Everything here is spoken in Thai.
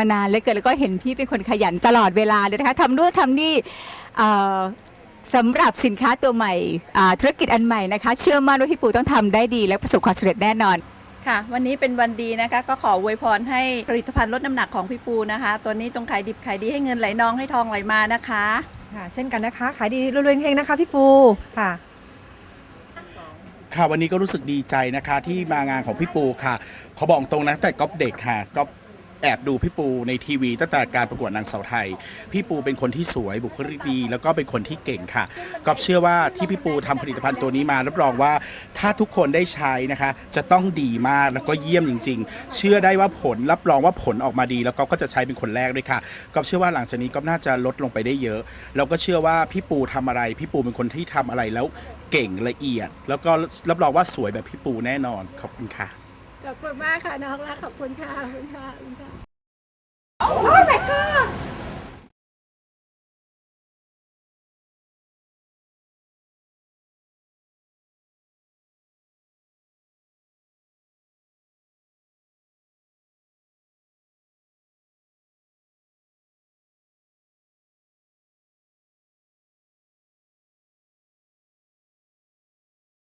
มานานเหลยเกินแล้วก็เห็นพี่เป็นคนขยันตลอดเวลาเลยนะคะทำนู่นทำนี่เอ่อสำหรับสินค้าตัวใหม่อ่าธุรกิจอันใหม่นะคะ เชื่อมั่นว่าพี่ปูต้องทำได้ดีและประสบความสำเร็จแน่นอน ค่ะ วันนี้เป็นวันดีนะคะ ก็ขออวยพรให้ผลิตภัณฑ์ลดน้ำหนักของพี่ปูนะคะ ตัวนี้ตรงขายดิบขายดีให้เงินไหลนองให้ทองไหลมานะคะ ค่ะเช่นกันนะคะ ขายดีรวยๆเฮงๆนะคะพี่ปูค่ะ ค่ะวันนี้ก็รู้สึกดีใจนะคะที่มางานของพี่ปูค่ะขอบอกตรงนะแต่ก๊อฟเด็กค่ะก็ แอบดูพี่ปูในทีวีตั้งแต่การประกวดนางสาวไทย พี่ปูเป็นคนที่สวยบุคลิกดี แล้วก็เป็นคนที่เก่งค่ะก๊อฟเชื่อว่าที่พี่ปูทำผลิตภัณฑ์ตัวนี้มารับรองว่าถ้าทุกคนได้ใช้นะคะ จะต้องดีมากแล้วก็เยี่ยมจริง ๆ เชื่อได้ว่าผลรับรองว่าผลออกมาดี แล้วก็ก็จะใช้เป็นคนแรกด้วยค่ะก๊อฟเชื่อว่าหลังจากนี้ก๊อฟน่าจะลดลงไปได้เยอะแล้วก็เชื่อว่าพี่ปูทำอะไร พี่ปูเป็นคนที่ทำอะไรแล้วเก่งละเอียด แล้วก็รับรองว่าสวยแบบพี่ปูแน่นอนขอบคุณค่ะ ขอบคุณมากค่ะน้องรักขอบคุณค่ะขอบคุณค่ะคุณค่ะ